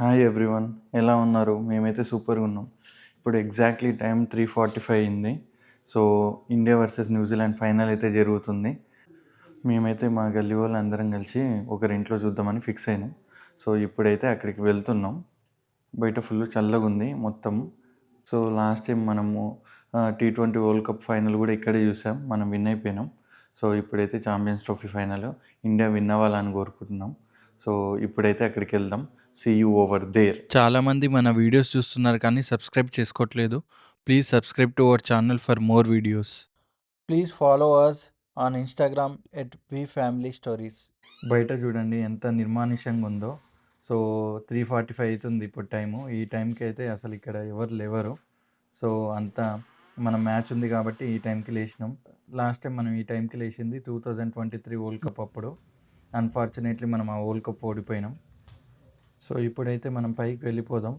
Hi everyone ఎలా ఉన్నారు? మేమైతే సూపర్గా ఉన్నాం. ఇప్పుడు exactly time three forty five అయింది so India versus New Zealand final అయితే జరుగుతుంది. మేమైతే మా గల్లీ వాళ్ళు అందరం కలిసి ఒకరి ఇంట్లో చూద్దామని ఫిక్స్ అయినాం. సో ఇప్పుడైతే అక్కడికి వెళ్తున్నాం. బయట ఫుల్ చల్లగా ఉంది మొత్తం. సో లాస్ట్ టైం మనము T twenty World Cup final కూడా ఇక్కడే చూసాం. మనం విన్ అయిపోయినాం. సో ఇప్పుడైతే Champions Trophy final India win అవ్వాలని కోరుకుంటున్నాం. సో ఇప్పుడైతే అక్కడికి వెళ్దాం. సీ యూ ఓవర్ దేర్ చాలామంది మన వీడియోస్ చూస్తున్నారు కానీ సబ్స్క్రైబ్ చేసుకోవట్లేదు. Please subscribe to our channel for more videos please follow us on Instagram at V family stories బయట చూడండి ఎంత నిర్మానుష్యంగా ఉందో. సో త్రీ ఫార్టీ ఫైవ్ అవుతుంది ఇప్పుడు టైము ఈ టైంకి అయితే అసలు ఇక్కడ ఎవరు లేవరు. సో అంతా మన మ్యాచ్ ఉంది కాబట్టి ఈ టైంకి లేచినాం. లాస్ట్ టైం మనం ఈ టైంకి లేచింది two thousand twenty three World Cup అప్పుడు. అన్ఫార్చునేట్లీ మనం ఆ వరల్డ్ కప్ ఓడిపోయినాం. సో ఇప్పుడైతే మనం పైకి వెళ్ళిపోదాం.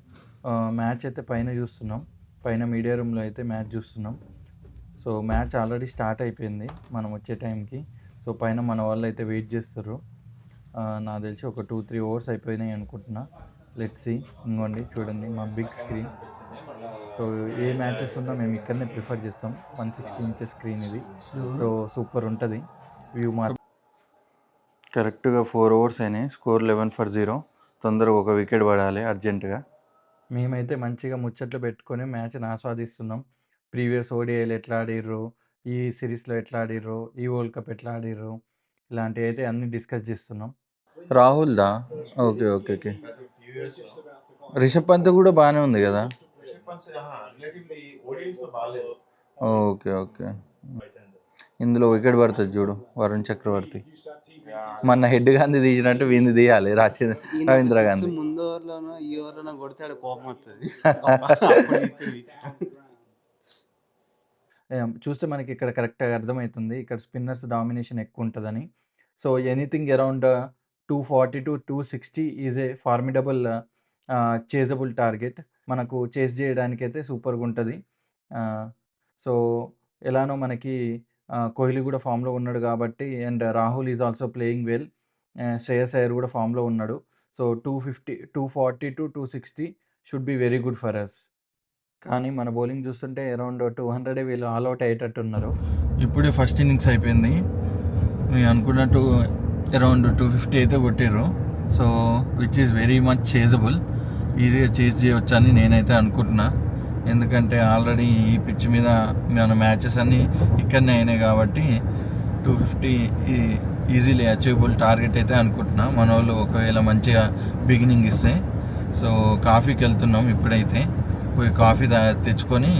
మ్యాచ్ అయితే పైన చూస్తున్నాం. పైన మీడియా రూమ్లో అయితే మ్యాచ్ చూస్తున్నాం. సో మ్యాచ్ ఆల్రెడీ స్టార్ట్ అయిపోయింది మనం వచ్చే టైంకి. సో పైన మన వాళ్ళు అయితే వెయిట్ చేస్తారు నాకు తెలిసి ఒక టూ త్రీ అవర్స్ అయిపోయినాయి అనుకుంటున్నా. లెట్స్ ఇంకోండి చూడండి మా బిగ్ స్క్రీన్ సో ఏ మ్యాచెస్ ఉన్నా మేము ఇక్కడనే ప్రిఫర్ చేస్తాం. వన్ సిక్స్టీ ఇంచెస్ స్క్రీన్ ఇది. సో సూపర్ ఉంటుంది. వ్యూ మార్క్ కరెక్ట్గా ఫోర్ అవర్స్ అయినాయి. స్కోర్ లెవెన్ ఫర్ జీరో తొందరగా ఒక వికెట్ పడాలి అర్జెంటుగా. మేమైతే మంచిగా ముచ్చట్లు పెట్టుకొని మ్యాచ్ని ఆస్వాదిస్తున్నాం. ప్రీవియస్ ఓడిఐలు ఎట్లా ఆడిర్రు? ఈ సిరీస్లో ఎట్లా ఆడిర్రు? ఈ వరల్డ్ కప్ ఎట్లా ఆడిర్రు? ఇలాంటివి అయితే అన్ని డిస్కస్ చేస్తున్నాం. రాహుల్ దా? Okay okay okay. Rishabh Pant కూడా బాగానే ఉంది కదా? Okay okay. ఇందులో వికెట్ పడుతుంది చూడు వరుణ్ చక్రవర్తి. మొన్న హెడ్ గాంధీ తీసినట్టు వీంది తీయాలి రాచి రవీంద్ర గాంధీ. ముందు ఓవర్లోనో ఈ ఓవర్లోనో కొడితే ఆడ కోపం వస్తుంది చూస్తే మనకి ఇక్కడ కరెక్ట్గా అర్థమవుతుంది. ఇక్కడ స్పిన్నర్స్ డామినేషన్ ఎక్కువ ఉంటుందని. So anything around two forty to two sixty is a formidable chasable target మనకు చేస్ చేయడానికి అయితే సూపర్గా ఉంటుంది సో ఎలానో మనకి కోహ్లీ కూడా ఫామ్లో ఉన్నాడు కాబట్టి and Rahul is also playing well. Shreyas Iyer కూడా ఫామ్లో ఉన్నాడు. So two fifty two forty to two sixty should be very good for us. కానీ మన బౌలింగ్ చూస్తుంటే అరౌండ్ టూ హండ్రెడ్ వీళ్ళు ఆల్అవుట్ అయ్యేటట్టు ఉన్నారు ఇప్పుడే ఫస్ట్ ఇన్నింగ్స్ అయిపోయింది. నేను అనుకున్నట్టు అరౌండ్ టూ ఫిఫ్టీ అయితే కొట్టారు so which is very much chasable. ఈజీగా చేజ్ చేయవచ్చు అని నేనైతే అనుకుంటున్నా. ఎందుకంటే ఆల్రెడీ ఈ పిచ్ మీద మన మ్యాచెస్ అన్నీ ఇక్కడనే అయినాయి కాబట్టి two fifty easily achievable target అయితే అనుకుంటున్నా. మన వాళ్ళు ఒకవేళ మంచిగా బిగినింగ్ ఇస్తే. సో కాఫీకి వెళ్తున్నాం ఇప్పుడైతే. పోయి కాఫీ తా తెచ్చుకొని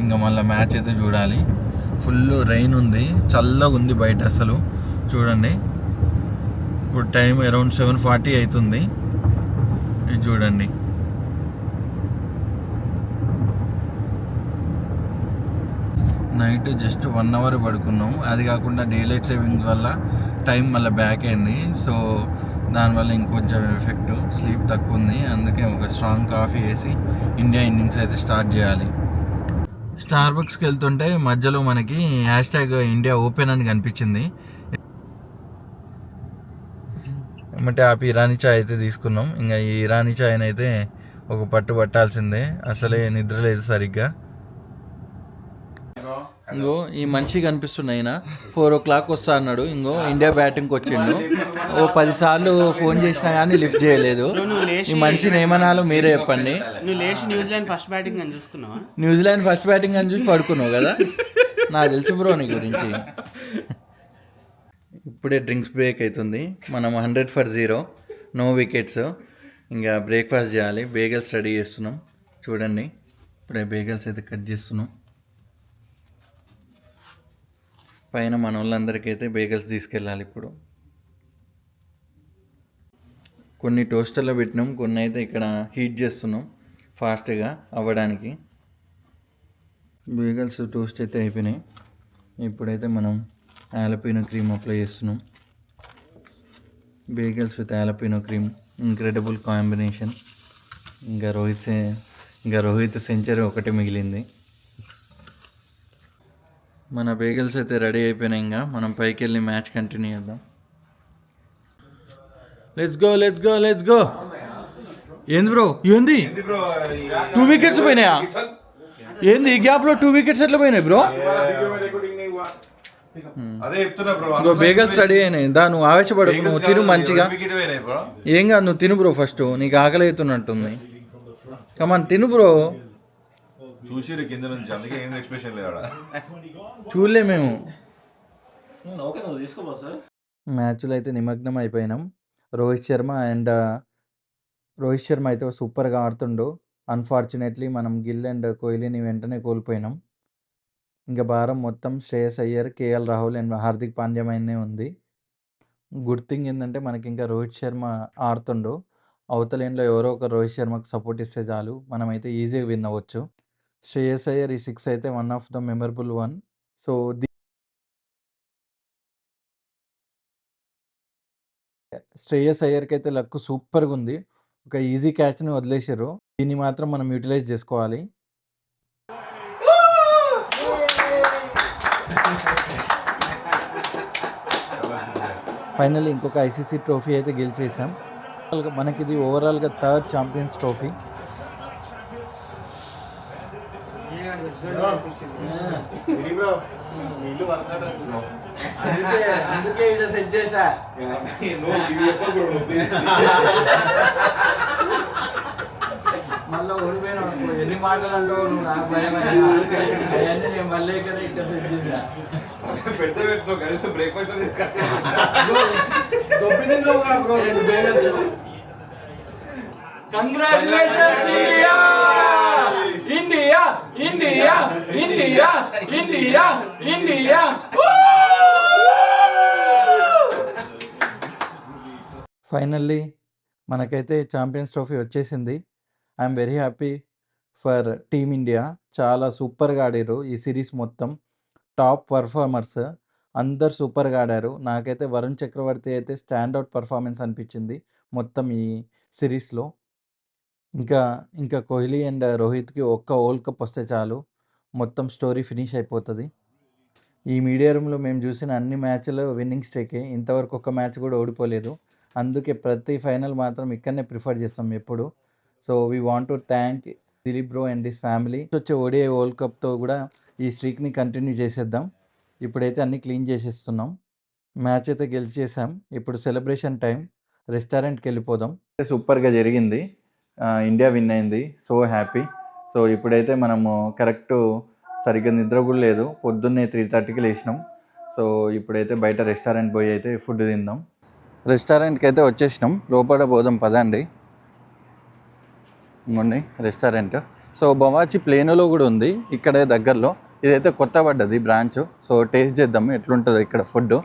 ఇంకా మళ్ళీ మ్యాచ్ అయితే చూడాలి. ఫుల్ రైన్ ఉంది. చల్లగా ఉంది బయట అసలు. చూడండి. ఇప్పుడు టైం అరౌండ్ సెవెన్ ఫార్టీ అవుతుంది. ఇది చూడండి. నైట్ జస్ట్ వన్ అవర్ పడుకున్నాం అది కాకుండా డే లైట్ సేవింగ్స్ వల్ల టైం మళ్ళీ బ్యాక్ అయింది. సో దానివల్ల ఇంకొంచెం ఎఫెక్ట్ స్లీప్ తక్కువ ఉంది. అందుకే ఒక స్ట్రాంగ్ కాఫీ వేసి ఇండియా ఇన్నింగ్స్ అయితే స్టార్ట్ చేయాలి. స్టార్ బక్స్కి వెళ్తుంటే మధ్యలో మనకి హ్యాష్ ట్యాగ్ ఇండియా ఓపెన్ అని కనిపించింది. ఏమంటే ఆ ఇరానీ చాయ్ అయితే తీసుకున్నాం. ఇంకా ఈ ఇరానీ చాయ్ని అయితే ఒక పట్టు పట్టాల్సిందే. అసలే నిద్ర లేదు సరిగ్గా. ఇంకో ఈ మనిషి కనిపిస్తున్న ఆయన. ఫోర్ ఓ క్లాక్ వస్తా అన్నాడు. ఇంకో ఇండియా బ్యాటింగ్కి వచ్చిండు. ఓ పది సార్లు ఫోన్ చేసినా కానీ లిఫ్ట్ చేయలేదు. ఈ మనిషిని ఏమనాలో మీరే చెప్పండి. నువ్వు లేచి న్యూజిలాండ్ ఫస్ట్ బ్యాటింగ్ అని చూసుకున్నావా? న్యూజిలాండ్ ఫస్ట్ బ్యాటింగ్ అని చూసి పడుకున్నావు కదా? నాకు తెలుసు బ్రో నీ గురించి. ఇప్పుడే డ్రింక్స్ బ్రేక్ అవుతుంది మనం hundred for zero. No wickets. ఇంకా బ్రేక్ఫాస్ట్ చేయాలి. బేగల్స్ రెడీ చేస్తున్నాం. చూడండి. ఇప్పుడే బేగల్స్ అయితే కట్ చేస్తున్నాం. పైన మన వాళ్ళందరికీ అయితే బేగల్స్ తీసుకెళ్ళాలి ఇప్పుడు. కొన్ని టోస్టర్లో పెట్టినాం కొన్ని అయితే ఇక్కడ హీట్ చేస్తున్నాం ఫాస్ట్గా అవ్వడానికి. బేగల్స్ టోస్ట్ అయితే అయిపోయినాయి. ఇప్పుడైతే మనం యాలపీనో క్రీమ్ అప్లై చేస్తున్నాం. Bagels with jalapeno cream incredible combination ఇంకా రోహిత్ ఇంకా రోహిత్ సెంచరీ ఒకటి మిగిలింది. మన బేగల్స్ అయితే రెడీ అయిపోయినాయి ఇంకా. మనం పైకి వెళ్ళి మ్యాచ్ కంటిన్యూ చేద్దాం. Let's go let's go let's go ఏంది బ్రో ఏంది? టూ వికెట్స్ పోయినాయా? ఏంది? ఈ గ్యాప్లో టూ వికెట్స్ ఎట్లా పోయినాయి బ్రో బ్రో బేగల్స్ రెడీ అయినాయి. దా నువ్వు ఆవేశపడు నువ్వు తిను మంచిగా. ఏం కాదు నువ్వు తిను బ్రో ఫస్ట్ నీకు ఆకలి అవుతున్నట్టుంది కమాన్ తిను బ్రో చూసిరు కింద నుంచి అందుకే ఏం ఎక్స్ప్రెషన్ లేదు ఆడ చూడలే మేము. మ్యాచ్లో అయితే నిమగ్నం అయిపోయినాం. రోహిత్ శర్మ అండ్ రోహిత్ శర్మ అయితే సూపర్గా ఆడుతుండు. అన్ఫార్చునేట్లీ మనం గిల్ అండ్ కోహ్లీని వెంటనే కోల్పోయినాం. ఇంకా భారం మొత్తం శ్రేయస్ అయ్యర్ కేఎల్ రాహుల్ అండ్ హార్దిక్ పాండ్యా ఉంది. గుడ్ థింగ్ ఏంటంటే మనకి ఇంకా రోహిత్ శర్మ ఆడుతుండు. అవతల ఎండ్లో ఎవరో ఒక రోహిత్ శర్మకు సపోర్ట్ ఇస్తే చాలు. మనమైతే ఈజీగా విన్ అవ్వచ్చు. శ్రేయస్ అయ్యర్ ఈ సిక్స్ అయితే one of the memorable one. So Shreyas అయ్యర్కి అయితే లక్ సూపర్గా ఉంది ఒక ఈజీ క్యాచ్ని వదిలేసారు దీన్ని మాత్రం మనం యూటిలైజ్ చేసుకోవాలి. ఫైనల్ ఇంకొక ఐసీసీ ట్రోఫీ అయితే గెలిచేసాం మనకి ఇది ఓవరాల్గా థర్డ్ ఛాంపియన్స్ ట్రోఫీ. అందుకే సెట్ చేసా మళ్ళీ ఓడిపోయిన ఎన్ని మాటలు అంటావు నువ్వు నాకు భయం అవన్నీ నేను మళ్ళీ ఇక్కడ ఇక్కడ సెట్ పెడితే పెట్టు కనీసం బ్రేక్ఫాస్ట్ దొబ్బిదిలో బ్రో రెండు bagels congratulations India India India India India India finally మనకైతే ఛాంపియన్స్ ట్రోఫీ వచ్చేసింది. I'm very happy for team India చాలా సూపర్గా ఆడారు ఈ సిరీస్ మొత్తం. టాప్ పర్ఫార్మర్స్ అందరు సూపర్గా ఆడారు. నాకైతే వరుణ్ చక్రవర్తి అయితే స్టాండౌట్ పర్ఫార్మెన్స్ అనిపించింది మొత్తం ఈ సిరీస్లో. ఇంకా ఇంకా కోహ్లీ అండ్ రోహిత్కి ఒక్క వరల్డ్ కప్ వస్తే చాలు. మొత్తం స్టోరీ ఫినిష్ అయిపోతుంది. ఈ మీడియా రూమ్లో మేము చూసిన అన్ని మ్యాచ్లు విన్నింగ్ స్ట్రేకే. ఇంతవరకు ఒక్క మ్యాచ్ కూడా ఓడిపోలేదు. అందుకే ప్రతి ఫైనల్ మాత్రం ఇక్కడనే ప్రిఫర్ చేస్తాం ఎప్పుడు. So we want to thank Dilip bro and this family. వచ్చే ఓడిఐ వరల్డ్ కప్తో కూడా ఈ స్ట్రీక్ని కంటిన్యూ చేసేద్దాం. ఇప్పుడైతే అన్నీ క్లీన్ చేసేస్తున్నాం. మ్యాచ్ అయితే గెలిచేసాం ఇప్పుడు సెలబ్రేషన్ టైం. రెస్టారెంట్కి వెళ్ళిపోదాం. సూపర్గా జరిగింది. ఇండియా విన్ అయింది. So happy. సో ఇప్పుడైతే మనము కరెక్ట్ సరిగ్గా నిద్ర కూడా లేదు. పొద్దున్నే త్రీ థర్టీకి లేచినాం. సో ఇప్పుడైతే బయట రెస్టారెంట్ పోయి అయితే ఫుడ్ తిందాం. రెస్టారెంట్కి అయితే వచ్చేసినాం. లోపల పోదాం పదండి. ఇంకోండి రెస్టారెంట్. సో బవాచి ప్లేనులో కూడా ఉంది ఇక్కడే దగ్గరలో. ఇదైతే కొత్త పడ్డది బ్రాంచ్. సో టేస్ట్ చేద్దాం ఎట్లుంటుందో ఇక్కడ ఫుడ్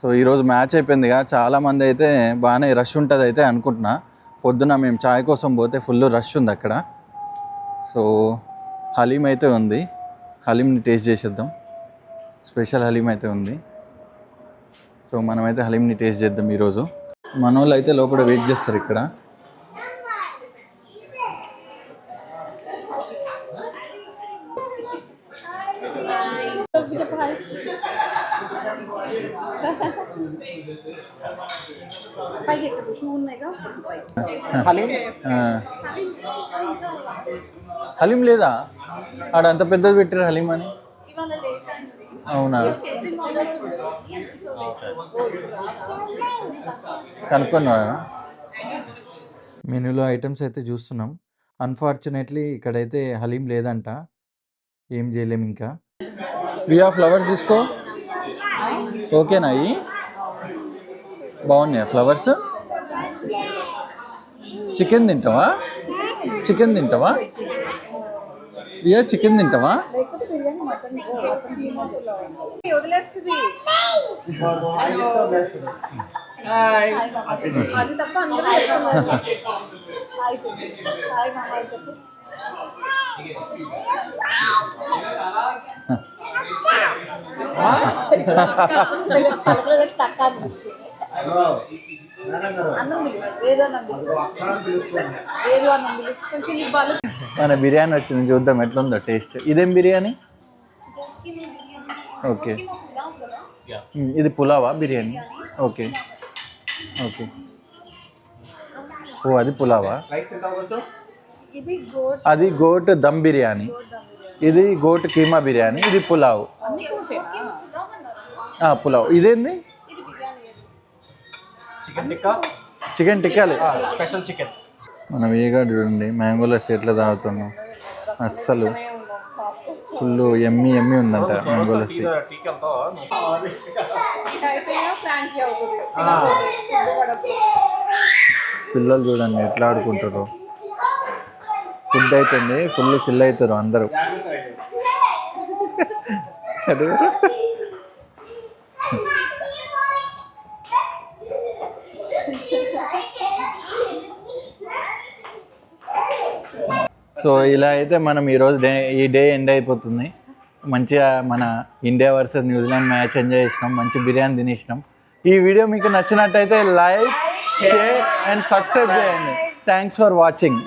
సో ఈరోజు మ్యాచ్ అయిపోయిందిగా చాలామంది అయితే బాగానే రష్ ఉంటుంది అయితే అనుకుంటున్నా. పొద్దున మేము చాయ్ కోసం పోతే ఫుల్ రష్ ఉంది అక్కడ. సో హలీం అయితే ఉంది. హలీంని టేస్ట్ చేసేద్దాం. స్పెషల్ హలీం అయితే ఉంది. సో మనమైతే హలీంని టేస్ట్ చేద్దాం ఈరోజు. మన వాళ్ళు అయితే లోపల వెయిట్ చేస్తారు ఇక్కడ. పైకి షూ ఉన్నాయిగా హలీం లేదా? ఆడ అంత పెద్దది పెట్టారు హలీం అని. అవునా? కనుక్కున్నా కనుక్కున్నారా మెనూలో ఐటమ్స్ అయితే చూస్తున్నాం. అన్ఫార్చునేట్లీ ఇక్కడైతే హలీం లేదంట. ఏం చేయలేం ఇంకా. వియా ఫ్లవర్స్ తీసుకో. ఓకేనా అయ్యి? బాగున్నాయా ఫ్లవర్స్? చికెన్ తింటావా? చికెన్ తింటావా? వియా చికెన్ తింటావా? అది తప్ప అందరూ చెప్పు మన బిర్యానీ వచ్చింది చూద్దాం ఎట్లుందో టేస్ట్ ఇదేం బిర్యానీ? ఓకే మ్, ఇది పులావా బిర్యానీ? ఓకే ఓకే ఓ అది పులావా? ఇది గోట్. అది గోట్ దమ్ బిర్యానీ. ఇది గోట్ కీమా బిర్యానీ ఇది పులావ్. పులావ్. ఇదేంది? ఇది బిర్యానీ ఏది? చికెన్ టిక్కాలి స్పెషల్ చికెన్ మన వేగా చూడండి మ్యాంగో లస్సీ ఎట్లా తాగుతున్నాం? అస్సలు ఫుల్ ఎమ్మి ఎమ్మి ఉందంట మ్యాంగో లస్సీ అవుతుంది పడకపోతే పిల్లలు చూడండి ఎట్లా ఆడుకుంటారు. ఫుడ్ అయిపోయింది ఫుల్ చిల్ అవుతారు అందరూ. అదే. సో ఇలా అయితే మనం ఈరోజు డే ఈ డే ఎండ్ అయిపోతుంది. మంచిగా మన India versus New Zealand match enjoy చేసినాం మంచి బిర్యానీ తినేసినాం. ఈ వీడియో మీకు నచ్చినట్టయితే లైక్ షేర్ అండ్ సబ్స్క్రైబ్ చేయండి. Thanks for watching